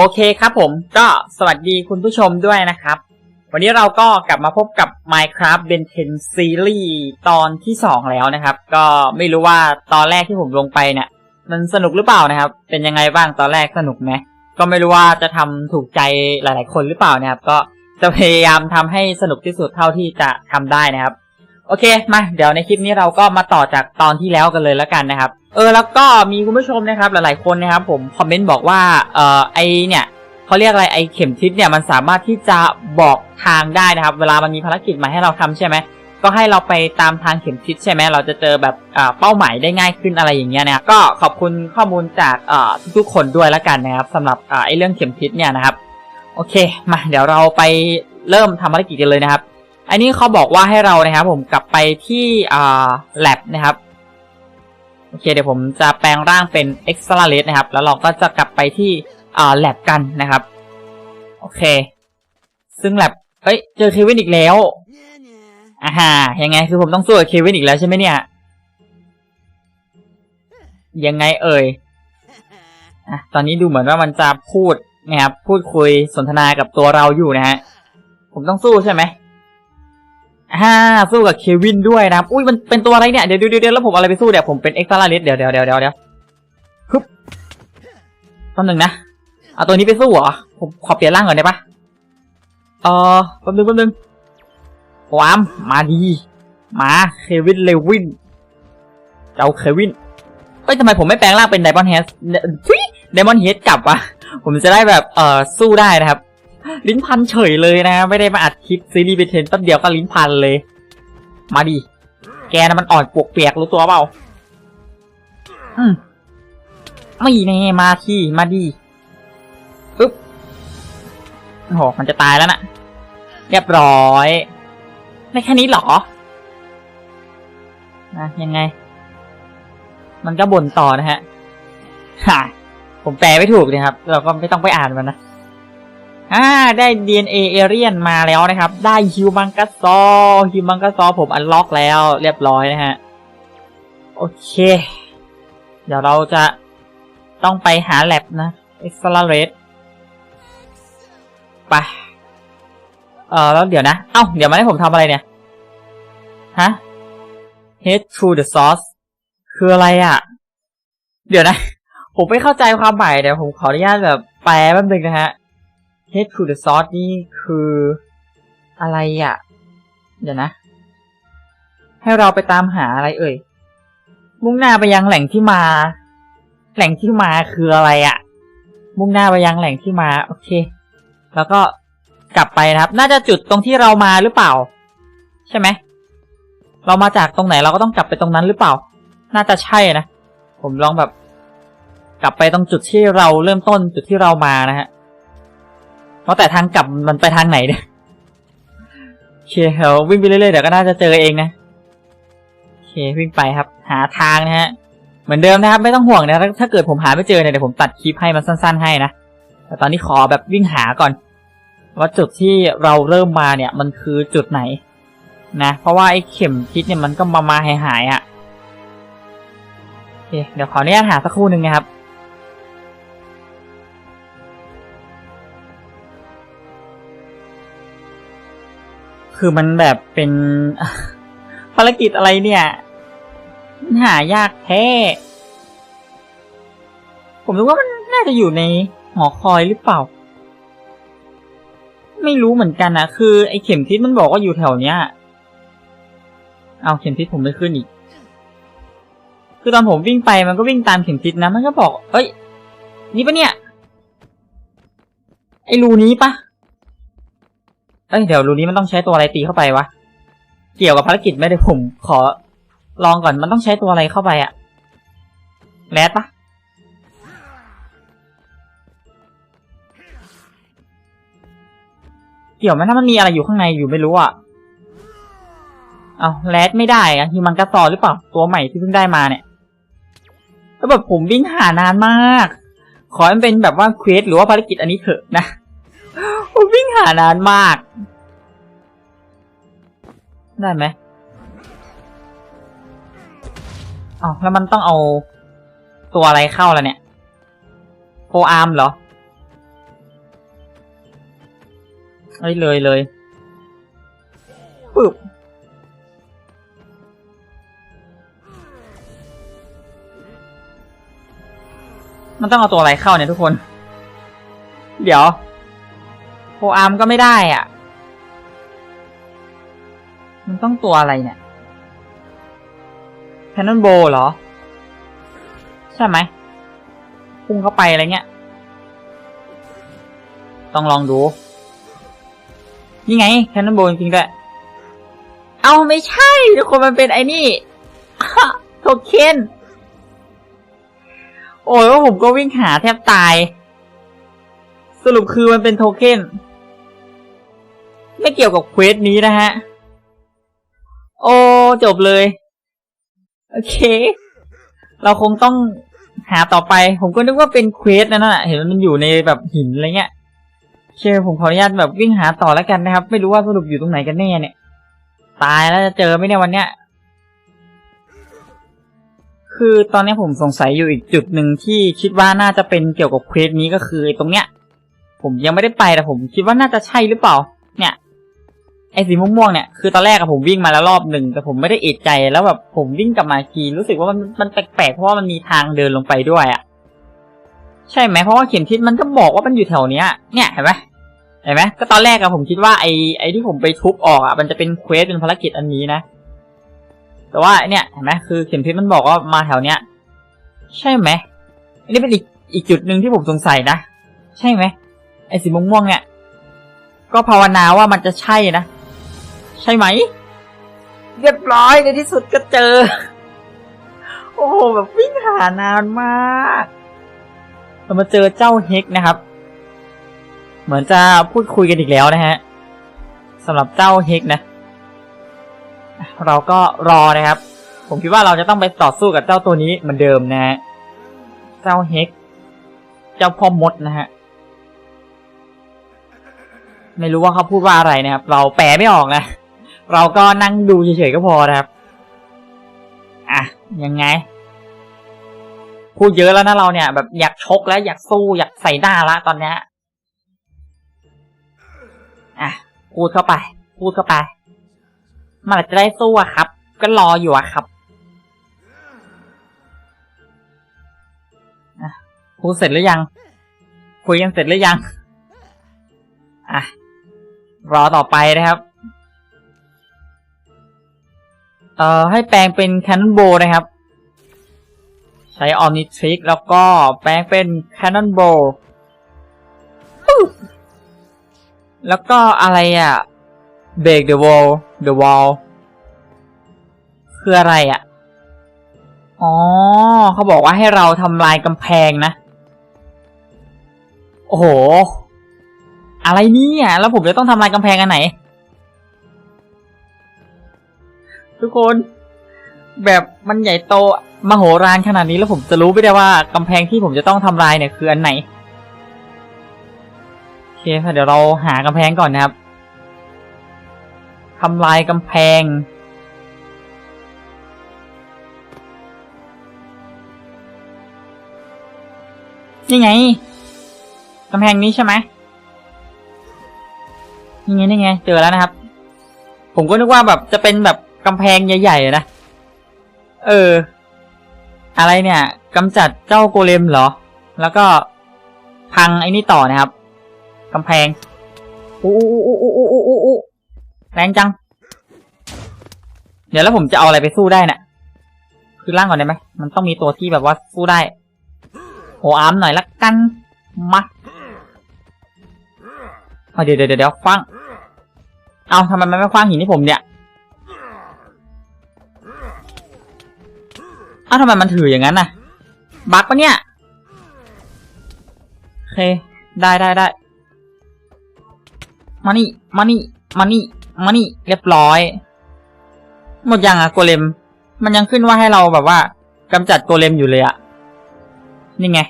โอเคครับผมก็สวัสดีคุณผู้ชมด้วยนะครับ วันนี้เราก็กลับมาพบกับ Minecraft Ben 10 Series ตอนที่ 2 แล้วนะครับ ก็ไม่รู้ว่าตอนแรกที่ผมลงไปเนี่ยมันสนุกหรือเปล่านะครับ เป็นยังไงบ้างตอนแรกสนุกไหมก็ไม่รู้ว่าจะทำถูกใจหลาย ๆ คนหรือเปล่านะครับ ก็จะพยายามทำให้สนุกที่สุดเท่าที่จะทำได้นะครับ โอเคมาเดี๋ยวในคลิปนี้เราก็มาต่อจากตอนที่แล้วกันเลยแล้วกันนะครับ เออแล้วก็มีคุณผู้ชมนะครับหลายๆคนนะครับผมคอมเมนต์บอกว่าเออไอเนี่ยเขาเรียกอะไรไอเข็มทิศเนี่ยมันสามารถที่จะบอกทางได้นะครับ เวลามันมีภารกิจมาให้เราทำใช่ไหมก็ให้เราไปตามทางเข็มทิศใช่ไหมเราจะเจอแบบเป้าหมายได้ง่ายขึ้นอะไรอย่างเงี้ยนะก็ขอบคุณข้อมูลจากทุกๆคนด้วยแล้วกันนะครับสำหรับไอเรื่องเข็มทิศเนี่ยนะครับโอเคมาเดี๋ยวเราไปเริ่มทำภารกิจกันเลยนะครับ อันนี้เขาบอกว่าให้เรานะครับผมกลับไปที่อ่า lab นะครับ โอเคเดี๋ยวผมจะแปลงร่างเป็น e x c e l e r a t e นะครับ แล้วเราก็จะกลับไปที่อ่า lab กันนะครับ โอเค ซึ่ง lab เอ้ยเจอเควินอีกแล้วอ่าฮะยังไงคือผมต้องสู้กับเควินอีกแล้วใช่ไหมเนี่ย ยังไงเอ่ยอะตอนนี้ดูเหมือนว่ามันจะพูดนะครับพูดคุยสนทนากับตัวเราอยู่นะฮะ ผมต้องสู้ใช่ไหม อ่าสู้กับเควินด้วยนะครับอุ้ยมันเป็นตัวอะไรเนี่ยเดี๋ยวเดี๋ยวเดี๋ยวแล้วผมอะไรไปสู้เดี๋ยวผมเป็นเอ็กซ์ตร้าลิสเดี๋ยวเดี๋ยวเดี๋ยวเดี๋ยวเดี๋ยวฮึบต้นหนึ่งนะเอาตัวนี้ไปสู้เหรอผมขอเปลี่ยนร่างก่อนได้ปะเออแป๊บนึงแป๊บนึงวามมาดีมาเควินเลวินเจ้าเควินเอ้ยทำไมผมไม่แปลงร่างเป็นไดมอนเฮดไดมอนเฮดกลับวะผมจะได้แบบเออสู้ได้นะครับ ลิ้นพันเฉยเลยนะ ไม่ได้มาอัดคลิปซีรีส์เบเทนแป๊บเดียวก็ลิ้นพันเลย มาดิ แกนะมันอ่อนปวกเปียกรู้ตัวเปล่า อืมไม่แน่มาที่มาดิปึ๊บโอ้โหมันจะตายแล้วนะ่ะ เรียบร้อยในแค่นี้หรอนะยังไง มันก็บ่นต่อนะฮะฮ่าผมแปลไม่ถูกเลยครับ เราก็ไม่ต้องไปอ่านมันนะ อ่าได้ DNA เอเรียนมาแล้วนะครับ ได้ฮิวมังกัสซอฮิวมังกัสซอผมอันล็อกแล้วเรียบร้อยนะฮะ โอเค เดี๋ยวเราจะต้องไปหาแลบนะ Accelerate ไปเออแล้วเดี๋ยวนะ เอ้า เดี๋ยวมาให้ผมทำอะไรเนี่ย ฮะ Head to the source คืออะไรอะ่ะ เดี๋ยวนะ ผมไม่เข้าใจความหมายเดี๋ยวผมขออนุญาตแบบแปลแป๊บนึงนะฮะ head to the source นี่คืออะไรอะ่ะ เดี๋ยวนะ ให้เราไปตามหาอะไรเอ่ย มุ่งหน้าไปยังแหล่งที่มา แหล่งที่มาคืออะไรอะ่ะ มุ่งหน้าไปยังแหล่งที่มา โอเค แล้วก็กลับไปนะครับ น่าจะจุดตรงที่เรามาหรือเปล่า ใช่ไหม เรามาจากตรงไหนเราก็ต้องกลับไปตรงนั้นหรือเปล่า น่าจะใช่นะ ผมลองแบบ กลับไปตรงจุดที่เราเริ่มต้นจุดที่เรามานะฮะ เพราแต่ทางกลับมันไปทางไหนเนี่ยโอเคเดี๋ยววิ่งไปเรื่อยๆเดี๋ยวก็น่าจะเจอเองนะโอเควิ่งไปครับ หาทางนะฮะ เหมือนเดิมนะครับ ไม่ต้องห่วงนะ ถ้าเกิดผมหาไม่เจอเนี่ยเดี๋ยวผมตัดคลิปให้มันสั้น ๆ ให้นะ แต่ตอนนี้ขอแบบวิ่งหาก่อน ว่าจุดที่เราเริ่มมาเนี่ยมันคือจุดไหนนะ เพราะว่าไอ้เข็มทิศเนี่ยมันก็มามาหายหายๆอะ่ะโอเคเดี๋ยวขออนุญาตหาสักครู่หนึ่งนะครับ คือมันแบบเป็นภารกิจอะไรเนี่ยหายากแท้ ผมรู้ว่ามันน่าจะอยู่ในหอคอยหรือเปล่า ไม่รู้เหมือนกันนะคือไอ้เข็มทิศมันบอกว่าอยู่แถวเนี้ย เอาเข็มทิศผมไม่ขึ้นอีก คือตอนผมวิ่งไปมันก็วิ่งตามเข็มทิศนะ มันก็บอก เอ้ย นี่ปะเนี่ย ไอ้รูนี้ปะ เอ้ยเดี๋ยวรูนี้มันต้องใช้ตัวอะไรตีเข้าไปวะ เกี่ยวกับภารกิจไหมเดี๋ยวผม ขอ ลองก่อนมันต้องใช้ตัวอะไรเข้าไปอะแรดปะเกี่ยวไหมถ้ามันมีอะไรอยู่ข้างในอยู่ไม่รู้อะเอาแรดไม่ได้อะฮิมันกาซอหรือเปล่า ตัวใหม่ที่เพิ่งได้มาเนี่ยแล้วแบบผมวิ่งหานานมาก ขอให้มันเป็นแบบว่าเควสหรือว่าภารกิจอันนี้เถอะนะ ผมวิ่งหานานมาก ได้ไหมอ๋อแล้วมันต้องเอาตัวอะไรเข้าแล้วเนี่ยโฟอาร์มเหรอเอ้ยเลยเลยปึ๊บมันต้องเอาตัวอะไรเข้าเนี่ยทุกคน เดี๋ยว โฟอาร์มก็ไม่ได้อะ มันต้องตัวอะไรเนี่ยแคนนอนโบเหรอ ใช่ไหมพุ่งเข้าไปอะไรเงี้ย ต้องลองดู นี่ไงแคนนอนโบจริงๆด้วยเอาไม่ใช่ทุกคนมันเป็นไอ้นี่โทเค็นโอ้ยว่าผมก็วิ่งหาแทบตาย สรุปคือมันเป็นโทเค็น ไม่เกี่ยวกับเควสนี้นะฮะ โอ้จบเลย โอเค เราคงต้องหาต่อไป ผมก็นึกว่าเป็นเควสนั่นน่ะเห็นมันอยู่ในแบบหินอะไรเงี้ยโอเคผมขออนุญาตแบบวิ่งหาต่อแล้วกันนะครับ ไม่รู้ว่าสรุปอยู่ตรงไหนกันแน่เนี่ย ตายแล้วจะเจอไหมเนี่ยวันเนี้ยคือตอนนี้ผมสงสัยอยู่อีกจุดหนึ่งที่คิดว่าน่าจะเป็นเกี่ยวกับเควสนี้ก็คือไอ้ตรงเนี้ย ผมยังไม่ได้ไปแต่ผมคิดว่าน่าจะใช่หรือเปล่า เนี่ย อ้สีม่วงๆเนี่ยคือตอนแรกอะผมวิ่งมาแล้วรอบหนึ่งแต่ผมไม่ได้เอะใจแล้วแบบผมวิ่งกลับมาอีกทีรู้สึกว่ามันมันแปลกๆเพราะว่ามันมีทางเดินลงไปด้วยอะใช่ไหมเพราะว่าเข็มทิศมันก็บอกว่ามันอยู่แถวเนี้ย เนี่ยเห็นไหมเห็นไหมก็ตอนแรกอะผมคิดว่าไอ้ไอ้ที่ผมไปทุบออกอะมันจะเป็นเควสเป็นภารกิจอันนี้นะ แต่ว่าเนี่ยเห็นไหมคือเข็มทิศมันบอกว่ามาแถวเนี้ย ใช่ไหมอันนี้เป็นอีกอีกจุดหนึ่งที่ผมสงสัยนะ ใช่ไหมไอ้สีม่วงๆเนี่ยก็ภาวนาว่ามันจะใช่นะ ใช่ไหม เรียบร้อยในที่สุดก็เจอ โอ้โหแบบวิ่งหานานมาก เรามาเจอเจ้าเฮกนะครับ เหมือนจะพูดคุยกันอีกแล้วนะฮะสำหรับเจ้าเฮกนะ เราก็รอนะครับ ผมคิดว่าเราจะต้องไปต่อสู้กับเจ้าตัวนี้เหมือนเดิมนะฮะเจ้าเฮกเจ้าพ่อมดนะฮะไม่รู้ว่าเขาพูดว่าอะไรนะครับ เราแปลไม่ออกนะ เราก็นั่งดูเฉยๆก็พอนะครับ อะ ยังไง พูดเยอะแล้วนะเราเนี่ย แบบอยากชกแล้วอยากสู้อยากใส่หน้าละตอนเนี้ยอะ พูดเข้าไป พูดเข้าไปมื่อไหร่จะได้สู้อะครับ ก็รออยู่อะครับพูดเสร็จหรือยัง คุยกันเสร็จหรือยัง อะ รอต่อไปนะครับ เอ่อให้แปลงเป็นแคนนอนโบนะครับ ใช้ออมนิทริกแล้วก็แปลงเป็นแคนนอนโบแล้วก็อะไรอะ break the wall the wall คืออะไรอะ อ๋อ เขาบอกว่าให้เราทำลายกำแพงนะ โอ้โห อะไรเนี่ย แล้วผมจะต้องทำลายกำแพงอันไหน ทุกคน แบบมันใหญ่โตมโหฬารขนาดนี้แล้วผมจะรู้ไม่ได้ว่ากำแพงที่ผมจะต้องทำลายเนี่ยคืออันไหนโอเคค่ะเดี๋ยวเราหากำแพงก่อนนะครับทำลายกำแพง นี่ไงกำแพงนี้ใช่ไหมนี่ไงนี่ไง เจอแล้วนะครับ ผมก็นึกว่าแบบจะเป็นแบบ กำแพงใหญ่ๆนะ เออ อะไรเนี่ยกำจัดเจ้าโกเลมเหรอ แล้วก็พังไอ้นี่ต่อนะครับกำแพงอู้อู้อู้อู้อู้อู้อู้แรงจัง เดี๋ยวแล้วผมจะเอาอะไรไปสู้ได้นะ่ะ คือล่างก่อนได้ไหม มันต้องมีตัวที่แบบว่าสู้ได้โหอาร์มหน่อยละกันมาเอาเดี๋ยวเดี๋ยวเดี๋ยวคว้าง เอาทำไมมันไม่คว้างหินที่ผมเนี่ย อ้าทำไมมันถืออย่างนั้นน่ะ บักปะเนี่ย โอเค ได้ได้ได้ มานี่ มานี่ มานี่ มานี่ เรียบร้อย หมดยังอะโกเลม มันยังขึ้นว่าให้เราแบบว่ากำจัดโกเลมอยู่เลยอะนี่ไง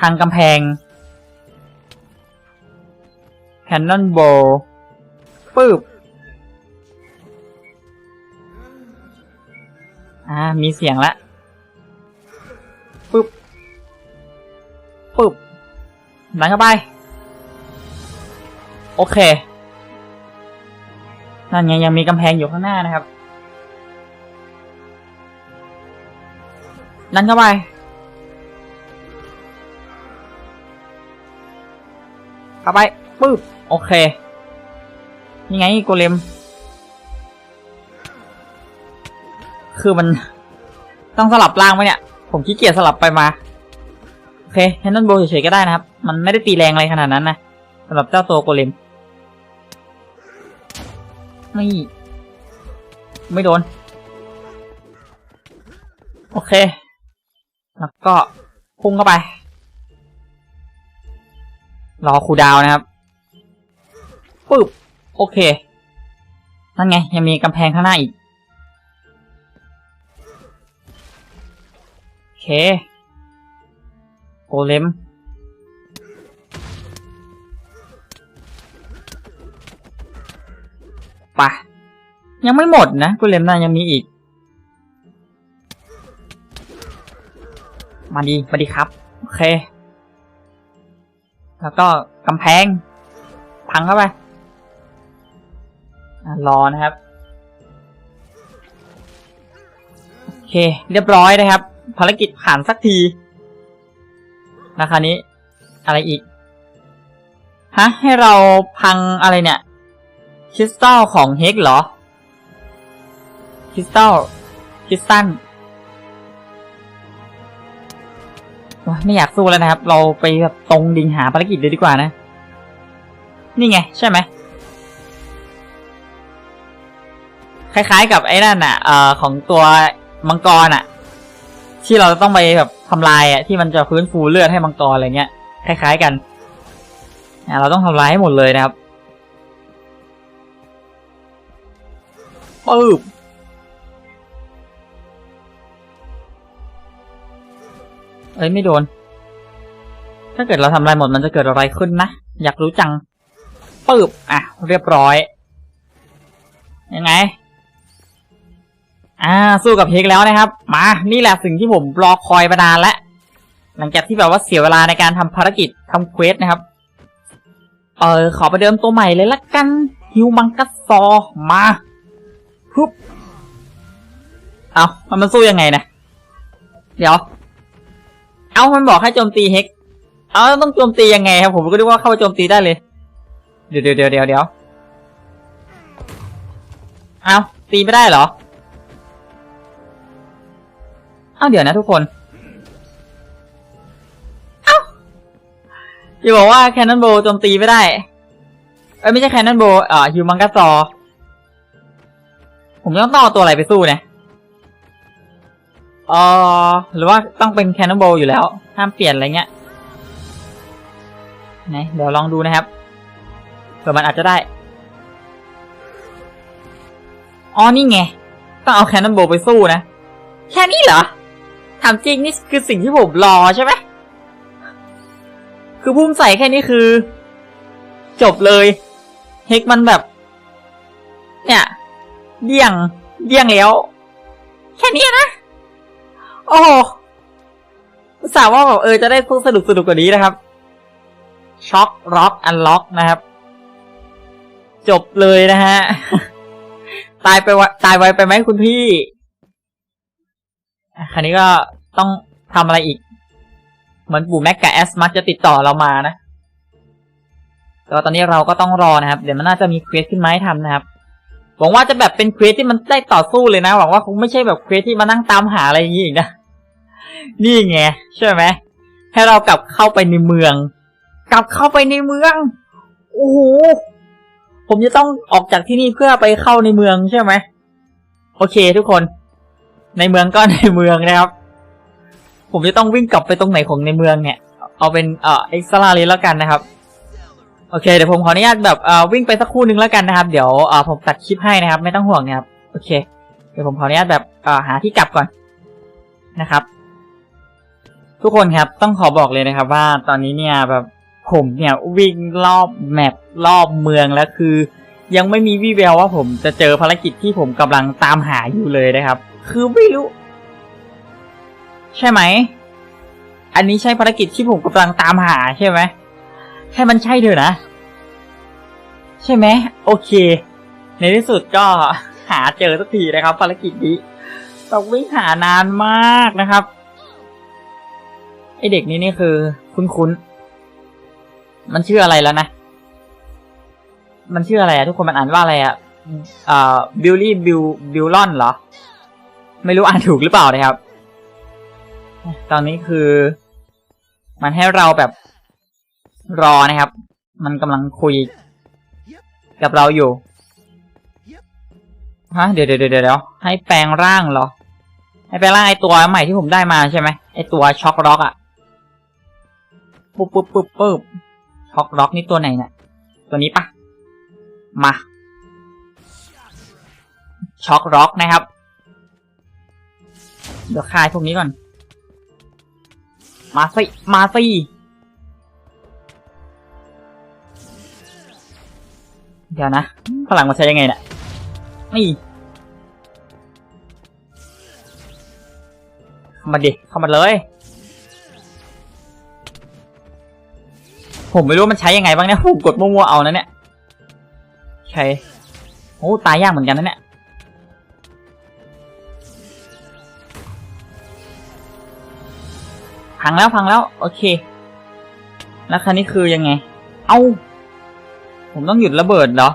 ทางกำแพงแคนนอนโบปึ๊บ อ่า มีเสียงละปึ๊บปึ๊บดันเข้าไป โอเค นั่นไงยังมีกำแพงอยู่ข้างหน้านะครับนั่นเข้าไป เข้าไปปึ๊บโอเคนี่ไงโกเลม คือมันต้องสลับล่างไหมเนี่ย ผมขี้เกียจสลับไปมา โอเคแฮนด์โบเฉยๆก็ได้นะครับ มันไม่ได้ตีแรงอะไรขนาดนั้นนะสำหรับเจ้าตัวโกเลมไม่ไม่โดน โอเค แล้วก็พุ่งเข้าไป รอคูดาวน์นะครับปึ๊บ โอเค นั่นไง ยังมีกำแพงข้างหน้าอีก เคโกเลมไปะยังไม่หมดนะโกเลมน่ายังมีอีก มาดี มาดีครับ โอเค แล้วก็กำแพง พังเข้าไปรอนะครับ โอเค เรียบร้อยนะครับ ภารกิจผ่านสักที นะคะนี้ อะไรอีก ฮะ ให้เราพังอะไรเนี่ยคริสตัลของเฮกเหรอคริสตัลคริสตัลโอ๊ยไม่อยากสู้แล้วนะครับ เราไปแบบตรงดิ่งหาภารกิจเลยดีกว่านะ นี่ไง ใช่ไหมคล้ายๆกับไอ้นั่นอะเอ่อของตัวมังกรอะ ที่เราต้องไปแบบทำลายอะที่มันจะฟื้นฟูเลือดให้มังกรอะไรเงี้ยคล้ายๆกันอะเราต้องทำลายให้หมดเลยนะครับปึ๊บเอ้ยไม่โดน ถ้าเกิดเราทำลายหมดมันจะเกิดอะไรขึ้นนะ อยากรู้จังปึ๊บอะ เรียบร้อย ยังไง อ่าสู้กับเฮกแล้วนะครับ มานี่แหละสิ่งที่ผมรอคอยมานานแล้วหลังจากที่แบบว่าเสียเวลาในการทำภารกิจทำเควสนะครับ เออขอไปเดิมตัวใหม่เลยละกันฮิวมังกัสซอมาฮึบเอามันมันสู้ยังไงนะ เดี๋ยว เอามันบอกให้โจมตีเฮกเอาต้องโจมตียังไงครับ ผมก็นึกว่าเข้าไปโจมตีได้เลยเดี๋ยวเดี๋ยวเดี๋ยวเดี๋ยวเดี๋ยวเอาตีไม่ได้เหรอ เอาเดี๋ยวนะทุกคน เอาอย่าบอกว่าแคนนอนโบโจมตีไม่ได้ เอ้ยไม่ใช่แคนนอนโบอ่อฮิวมังกัสซอ ผมต้องต้อตัวอะไรไปสู้เนี่ยเออหรือว่าต้องเป็นแคนนอนโบอยู่แล้ว ห้ามเปลี่ยนอะไรเงี้ยไหนเดี๋ยวลองดูนะครับเผื่อมันอาจจะได้ อ๋อนี่ไง ต้องเอาแคนนอนโบไปสู้นะ แค่นี้เหรอ ถามจริงนี่คือสิ่งที่ผมรอใช่ไหม คือพุ่มใส่แค่นี้คือ จบเลย เฮกมันแบบ เนี่ยเดี่ยงเดี่ยงแล้ว แค่นี้นะ โอ้สาห์ว่าแบบเออจะได้พูดสนุกสนุกกว่านี้นะครับ ช็อคร็อกอันล็อกนะครับ จบเลยนะฮะ ตายไปวตายไวไปไหมคุณพี่ คราวนี้ก็ต้องทำอะไรอีก เหมือนปู่แม็กกับแอสมัสจะติดต่อเรามานะก็ตอนนี้เราก็ต้องรอนะครับ เดี๋ยวมันน่าจะมีเควสขึ้นมาให้ทำนะครับหวังว่าจะแบบเป็นเควสที่มันได้ต่อสู้เลยนะหวังว่าคงไม่ใช่แบบเควสที่มานั่งตามหาอะไรอย่างนี้อีกนะนี่ไงใช่ไหมให้เรากลับเข้าไปในเมือง กลับเข้าไปในเมืองโอ้โหผมจะต้องออกจากที่นี่เพื่อไปเข้าในเมืองใช่ไหมโอเค ทุกคน ในเมืองก็ในเมืองนะครับ ผมจะต้องวิ่งกลับไปตรงไหนของในเมืองเนี่ย เอาเป็นเอ่อเอ็กซ์ตร้าเลยแล้วกันนะครับ โอเคเดี๋ยวผมขออนุญาตแบบเอ่อวิ่งไปสักครู่นึงแล้วกันนะครับ เดี๋ยวเอ่อผมตัดคลิปให้นะครับ ไม่ต้องห่วงนะครับ โอเค เดี๋ยวผมขออนุญาตแบบเอ่อหาที่กลับก่อนนะครับ ทุกคนครับต้องขอบอกเลยนะครับ ว่าตอนนี้เนี่ยแบบผมเนี่ยวิ่งรอบแมปรอบเมืองแล้วคือ ยังไม่มีวี่แววว่าผมจะเจอภารกิจที่ผมกำลังตามหาอยู่เลยนะครับ คือไม่รู้ ใช่ไหม อันนี้ใช่ภารกิจที่ผมกำลังตามหาใช่ไหมให้มันใช่เถอะนะ ใช่ไหมโอเค ในที่สุดก็หาเจอสักทีนะครับ ภารกิจนี้ต้องวิ่งหานานมากนะครับไอเด็กนี้นี่คือ คุ้นๆ มันชื่ออะไรแล้วนะ มันชื่ออะไรอะทุกคนมันอ่านว่าอะไรอะอ่อบิลลี่บิลบิลลอนเหรอ ไม่รู้อ่านถูกหรือเปล่านะครับ ตอนนี้คือ มันให้เราแบบรอนะครับ มันกำลังคุยกับเราอยู่ฮะเดี๋ยวเดี๋ยวเดี๋ยวเดี๋ยวให้แปลงร่างเหรอ ให้แปลงร่างไอตัวใหม่ที่ผมได้มาใช่ไหมไอตัวช็อกร็อกอะปุ๊บปุ๊บปุ๊บปุ๊บช็อกร็อกนี่ตัวไหนเนี่ยตัวนี้ปะมาช็อกร็อกนะครับ เดี๋ยวคลายพวกนี้ก่อน มาสิมาสิเดี๋ยวนะพลังมันใช้ยังไงเนี่ยนี่เข้ามาดิเข้ามาเลย ผมไม่รู้มันใช้ยังไงบ้างเนี่ยผมกดมั่วๆเอานะเนี่ย ใช่โอ้ตายยากเหมือนกันนะเนี่ย พังแล้วพังแล้วโอเค แล้วคันนี้คือยังไง เอ้า ผมต้องหยุดระเบิดเหรอ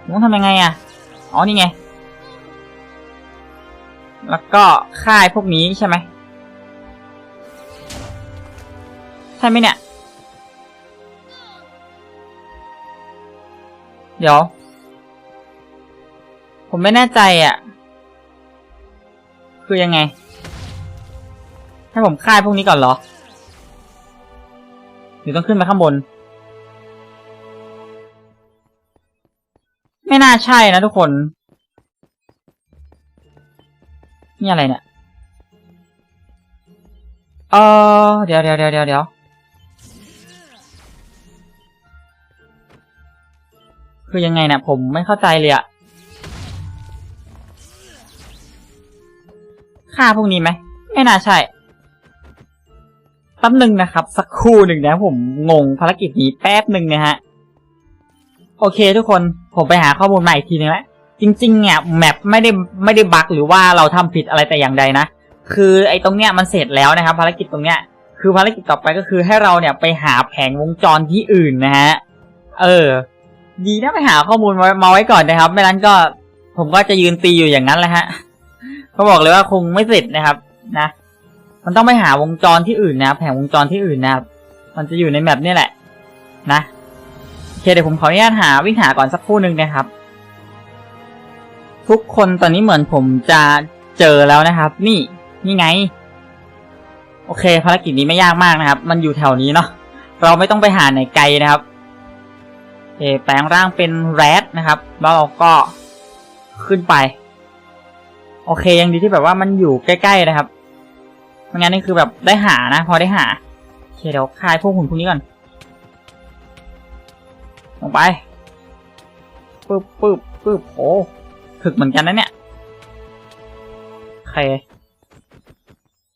ผมต้องทำยังไงอะอ๋อนี่ไง แล้วก็ค่ายพวกนี้ใช่ไหมใช่ไหมเนี่ย เดี๋ยว ผมไม่แน่ใจอะ คือยังไง ให้ผมค่าพวกนี้ก่อนเหรอหรือต้องขึ้นไปข้างบน ไม่น่าใช่นะทุกคน นี่อะไรเนี่ยเออเดี๋ยวเดี๋ยวเดี๋ยวเดี๋ยวเดี๋ยวคือยังไงเนี่ยผมไม่เข้าใจเลยอะค่าพวกนี้ไหม ไม่น่าใช่ แป๊บหนึ่งนะครับ สักครู่หนึ่งนะผมงงภารกิจนี้แป๊บหนึ่งนะฮะ โอเคทุกคนผมไปหาข้อมูลมาอีกทีนึงแล้วจริงๆเนี่ยแมปไม่ได้ไม่ได้บั๊กหรือว่าเราทำผิดอะไรแต่อย่างใดนะ คือไอ้ตรงเนี้ยมันเสร็จแล้วนะครับ ภารกิจตรงเนี้ยคือภารกิจต่อไปก็คือให้เราเนี่ยไปหาแผงวงจรที่อื่นนะฮะ เออ ดีนะไปหาข้อมูลมามาไว้ก่อนนะครับ ไม่นั้นก็ผมก็จะยืนตีอยู่อย่างนั้นแหละฮะเขาบอกเลยว่าคงไม่เสร็จนะครับ นะ มันต้องไปหาวงจรที่อื่นนะครับแผงวงจรที่อื่นนะครับ มันจะอยู่ในแมปนี่แหละ นะโอเคเดี๋ยวผมขออนุญาตหาวิ่งหาก่อนสักครู่หนึ่งนะครับ ทุกคนตอนนี้เหมือนผมจะเจอแล้วนะครับ นี่นี่ไง โอเค ภารกิจนี้ไม่ยากมากนะครับ มันอยู่แถวนี้เนาะเราไม่ต้องไปหาไหนไกลนะครับโอเคแปลงร่างเป็นแรดนะครับ แล้วเราก็ขึ้นไป โอเคยังดีที่แบบว่ามันอยู่ใกล้ๆนะครับ ไม่งั้นนี่คือแบบได้หานะ พอได้หาโอเคเดี๋ยวคลายพวกหุ่นพวกนี้ก่อน ลงไปปึ๊บปึ๊บปึ๊บโอ้ถึกเหมือนกันนะเนี่ยโอเค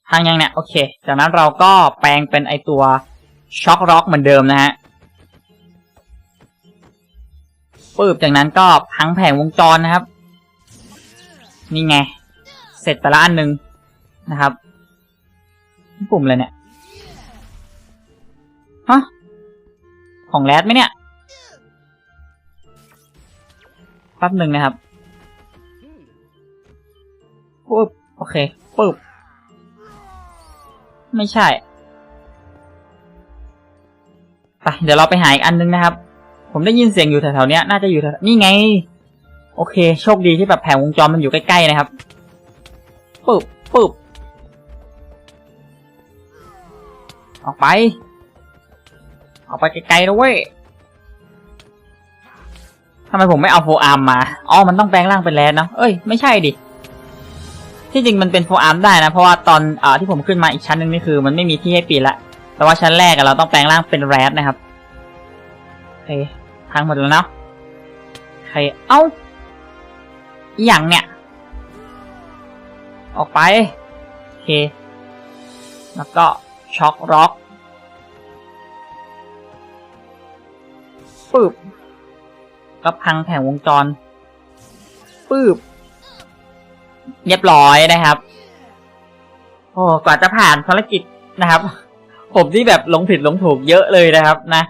ทางยังเนี่ยโอเค จากนั้นเราก็แปลงเป็นไอตัวช็อคร็อกเหมือนเดิมนะฮะปึ๊บจากนั้นก็พังแผงวงจรนะครับ นี่ไง เสร็จไปละอันหนึ่งนะครับ ปุ่มอะไรเนี่ย ฮะ ของแรดไหมเนี่ย แป๊บหนึ่งนะครับปึ๊บโอเคปึ๊บ ไม่ใช่ ไป เดี๋ยวเราไปหาอีกอันนึงนะครับ ผมได้ยินเสียงอยู่แถวๆนี้น่าจะอยู่แถวนี่ไง โอเค โชคดีที่แบบแผงวงจรมันอยู่ใกล้ๆนะครับปึ๊บปึ๊บ ออกไป ออกไปไกลๆนะเว้ยทำไมผมไม่เอาโฟอาร์มมาอ๋อมันต้องแปลงร่างเป็นแรดเนาะเอ้ยไม่ใช่ดิที่จริงมันเป็นโฟอาร์มได้นะเพราะว่าตอนอ่าที่ผมขึ้นมาอีกชั้นนึงนี่คือ มันไม่มีที่ให้ปีนละแต่ว่าชั้นแรกเราต้องแปลงร่างเป็นแรดนะครับโอเคทางหมดแล้วเนาะโอเคเอ้าอย่างเนี่ย ออกไป โอเค แล้วก็ ช็อกร็อกปึ๊บก็พังแผงวงจรปึ๊บเรียบร้อยนะครับ โอ้กว่าจะผ่านภารกิจนะครับ ผมที่แบบหลงผิดหลงถูกเยอะเลยนะครับนะ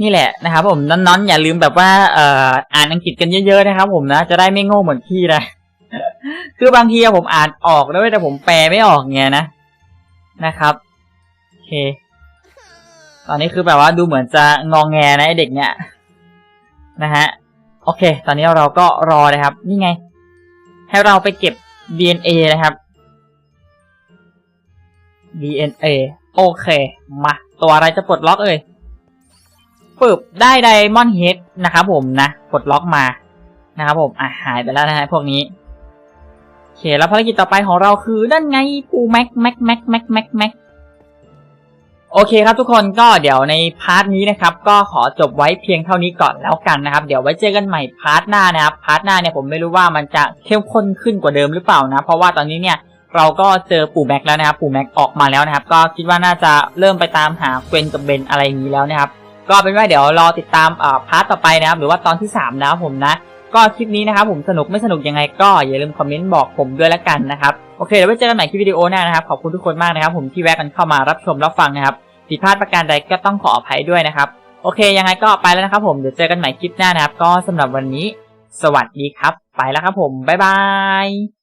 นี่แหละนะครับผมน้อนๆอย่าลืมแบบว่าเอ่ออ่านอังกฤษกันเยอะๆนะครับ ผมนะจะได้ไม่โง่เหมือนพี่นะคือบางทีผมอ่านออกนะเว้ยแต่ผมแปลไม่ออกเงี้ยนะ นะครับโอเคตอนนี้คือแบบว่าดูเหมือนจะงองแงนะไอเด็กเนี่ย นะฮะ โอเค ตอนนี้เราก็รอนะครับ นี่ไง ให้เราไปเก็บ DNA นะครับ DNA โอเค มา ตัวอะไรจะปลดล็อกเอ่ยปึบได้ไดมอนด์เฮดนะครับผมนะ ปลดล็อกมา นะครับผม อะ หายไปแล้วนะฮะพวกนี้ โอเคแล้วภารกิจต่อไปของเราคือด้านไงปูแม็กแม็กแม็กแม็กแม็กแม็กโอเคครับทุกคนก็เดี๋ยวในพาร์ทนี้นะครับ ก็ขอจบไว้เพียงเท่านี้ก่อนแล้วกันนะครับ เดี๋ยวไว้เจอกันใหม่พาร์ทหน้านะครับพาร์ทหน้าเนี่ยผมไม่รู้ว่ามันจะเข้มข้นขึ้นกว่าเดิมหรือเปล่านะ เพราะว่าตอนนี้เนี่ยเราก็เจอปู่แม็กแล้วนะครับ ปู่แม็กออกมาแล้วนะครับ ก็คิดว่าน่าจะเริ่มไปตามหาเกวนกับเบนอะไรอย่างนี้แล้วนะครับ ก็เป็นว่าเดี๋ยวรอติดตามพาร์ทต่อไปนะครับ หรือว่าตอนที่3นะครับผมนะ ก็คลิปนี้นะครับผมสนุกไม่สนุกยังไงก็อย่าลืมคอมเมนต์บอกผมด้วยละกันนะครับโอเคเดี๋ยวไว้เจอกันใหม่คลิปวิดีโอหน้านะครับขอบคุณทุกคนมากนะครับผมที่แวะกันเข้ามารับชมรับฟังนะครับผิดพลาดประการใดก็ต้องขออภัยด้วยนะครับโอเค ยังไงก็ไปแล้วนะครับผมเดี๋ยวเจอกันใหม่คลิปหน้านะครับ ก็สำหรับวันนี้ สวัสดีครับ ไปแล้วครับผม บ๊ายบาย